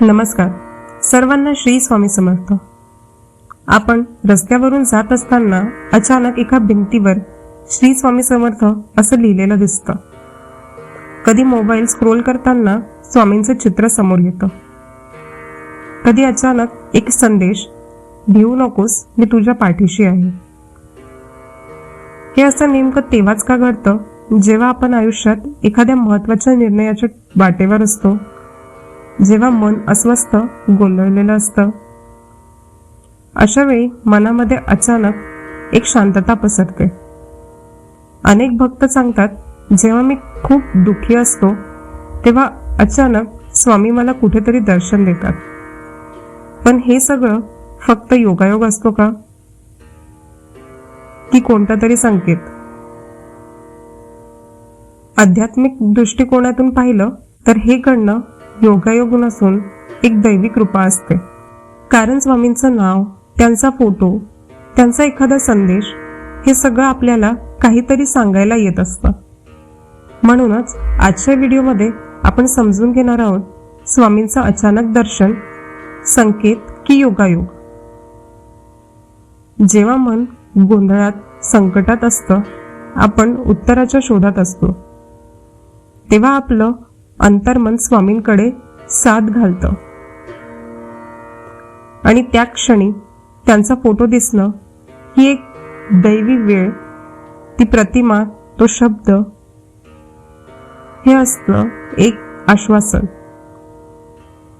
नमस्कार. सर्वांना श्री स्वामी समर्थ. आपण रस्त्यावरून जात असताना अचानक एका भिंतीवर श्री स्वामी समर्थ असं लिहिलेलं दिसतं. कधी मोबाईल स्क्रोल करताना स्वामींचं चित्र समोर येतं. कधी अचानक एक संदेश भिवू नकोस मी तुझ्या पाठीशी आहे. हे असं नेमकं तेव्हाच का घडतं जेव्हा आपण आयुष्यात एखाद्या महत्त्वाच्या निर्णयाच्या वाटेवर असतो? जेव्हा मन अस्वस्थ गोंधळलेलं असतं. अशा वेळी मनामध्ये अचानक एक शांतता पसरते. अनेक भक्त सांगतात जेव्हा मी खूप दुःखी असतो तेव्हा अचानक स्वामी मला कुठेतरी दर्शन देतात. पण हे सगळं फक्त योगायोग असतो का? की कोणता तरी संकेत? आध्यात्मिक दृष्टिकोनातून पाहिलं तर हे घडणं योगायोग नसून एक दैवी कृपा असते. कारण स्वामींचं नाव त्यांचा फोटो त्यांचा एखादा संदेश हे सगळं आपल्याला काहीतरी सांगायला येत असतं. म्हणूनच आजच्या व्हिडिओमध्ये आपण समजून घेणार आहोत स्वामींचं अचानक दर्शन संकेत की योगायोग. जेव्हा मन गोंधळात संकटात असतं आपण उत्तराच्या शोधात असतो. तेव्हा आपलं अंतर्मन स्वामींकडे साथ घालतं. आणि त्या क्षणी त्यांचा फोटो दिसणं ही एक दैवी वेळ ती प्रतिमा तो शब्द हे असणं एक आश्वासन.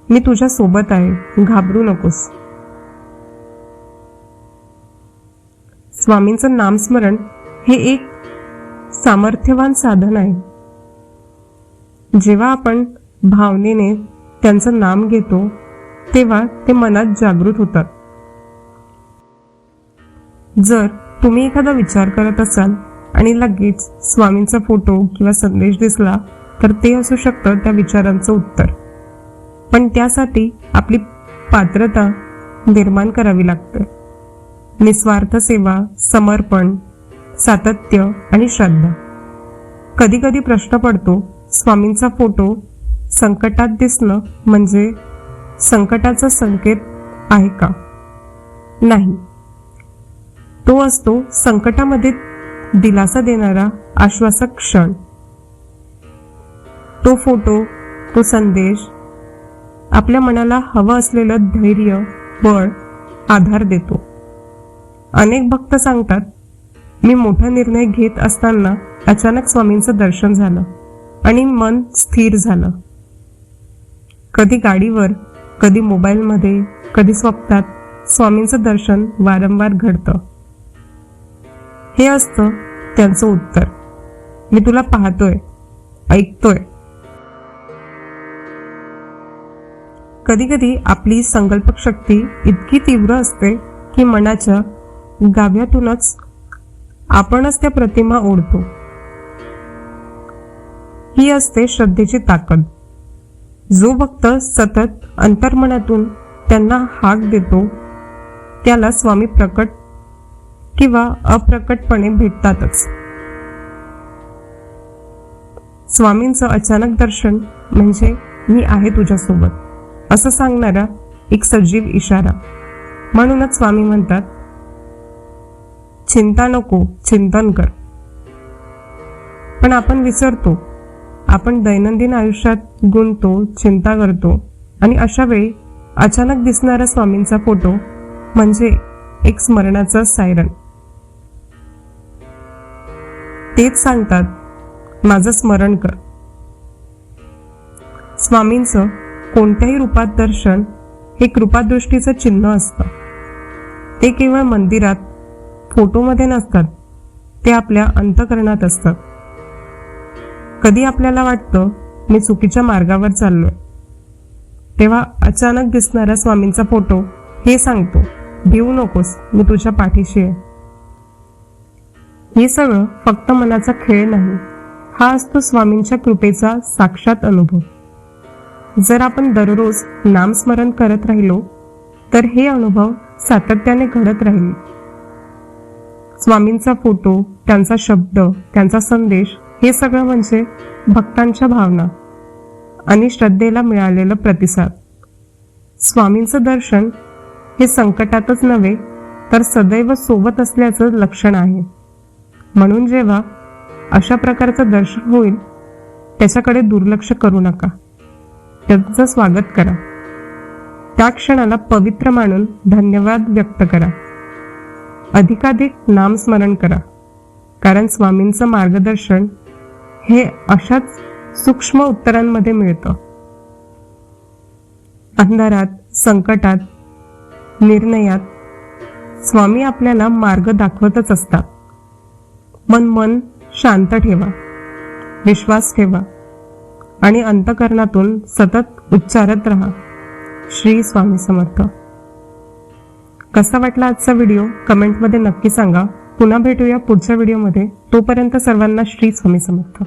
मी तुझ्या सोबत आहे घाबरू नकोस. स्वामींचं नामस्मरण हे एक सामर्थ्यवान साधन आहे. जेव्हा आपण भावनेने त्यांचं नाम घेतो तेव्हा ते मनात जागृत होतात. जर तुम्ही एखादा विचार करत असाल आणि लगेच स्वामींचा फोटो किंवा संदेश दिसला तर ते असू शकतं त्या विचारांचं उत्तर. पण त्यासाठी आपली पात्रता निर्माण करावी लागते. निस्वार्थ सेवा समर्पण सातत्य आणि श्रद्धा. कधी कधी प्रश्न पडतो स्वामींचा फोटो संकटात दिसणं म्हणजे संकटाचा संकेत आहे का? नाही. तो असतो संकटामध्ये दिलासा देणारा आश्वासक क्षण. तो फोटो तो संदेश आपल्या मनाला हवं असलेलं धैर्य बळ आधार देतो. अनेक भक्त सांगतात मी मोठा निर्णय घेत असताना अचानक स्वामींचं दर्शन झालं. आणि मन स्थिर झालं. कधी गाडीवर कधी मोबाईलमध्ये कधी स्वप्नात स्वामींचं दर्शन वारंवार घडतं. हे असतं त्यांचं उत्तर. मी तुला पाहतोय ऐकतोय. कधी कधी आपली संकल्पक शक्ती इतकी तीव्र असते की मनाच्या गाभ्यातूनच आपणच त्या प्रतिमा ओढतो. ही असते श्रद्धेची ताकद. जो भक्त सतत अंतर्मनातून त्यांना हाक देतो त्याला स्वामी प्रकट किंवा अप्रकटपणे भेटतातच. स्वामींचं अचानक दर्शन म्हणजे मी आहे तुझ्यासोबत असं सांगणारा एक सजीव इशारा. म्हणूनच स्वामी म्हणतात चिंता नको चिंतन कर. पण आपण विसरतो आपण दैनंदिन आयुष्यात गुंततो चिंता करतो आणि अशा वेळी अचानक दिसणारा स्वामींचा फोटो म्हणजे एक स्मरणाचा सायरन. तेच सांगतात माझं स्मरण कर. स्वामींचं कोणत्याही रूपात दर्शन हे कृपादृष्टीचं चिन्ह असतं. ते केवळ मंदिरात फोटोमध्ये नसतात ते आपल्या अंतकरणात असतात. कधी आपल्याला वाटतं मी चुकीच्या मार्गावर चाललोय? तेव्हा अचानक दिसणारा स्वामींचा फोटो हे सांगतो भिवू नकोस मी तुझ्या पाठीशी आहे. हे सगळं फक्त मनाचा खेळ नाही हा असतो स्वामींच्या कृपेचा साक्षात अनुभव. जर आपण दररोज नामस्मरण करत राहिलो तर हे अनुभव सातत्याने घडत राहील. स्वामींचा फोटो त्यांचा शब्द त्यांचा संदेश हे सगळं म्हणजे भक्तांच्या भावना आणि श्रद्धेला मिळालेला प्रतिसाद. स्वामींचं दर्शन हे संकटातच नव्हे तर सदैव सोबत असल्याचं लक्षण आहे. म्हणून जेव्हा अशा प्रकारचं दर्शन होईल त्याच्याकडे दुर्लक्ष करू नका. त्याचं स्वागत करा. त्या क्षणाला पवित्र मानून धन्यवाद व्यक्त करा. अधिकाधिक नामस्मरण करा कारण स्वामींचं मार्गदर्शन हे अशाच सूक्ष्म उत्तरांमध्ये मिळतं. अंधारात संकटात निर्णयात स्वामी आपल्याला मार्ग दाखवतच असतात. मन मन शांत ठेवा विश्वास ठेवा आणि अंतकरणातून सतत उच्चारत राहा. श्री स्वामी समर्थ. कसा वाटला आजचा व्हिडिओ? कमेंटमध्ये नक्की सांगा. पुन्हा भेटूया पुढच्या व्हिडिओमध्ये. तोपर्यंत सर्वांना श्री स्वामी समर्थ.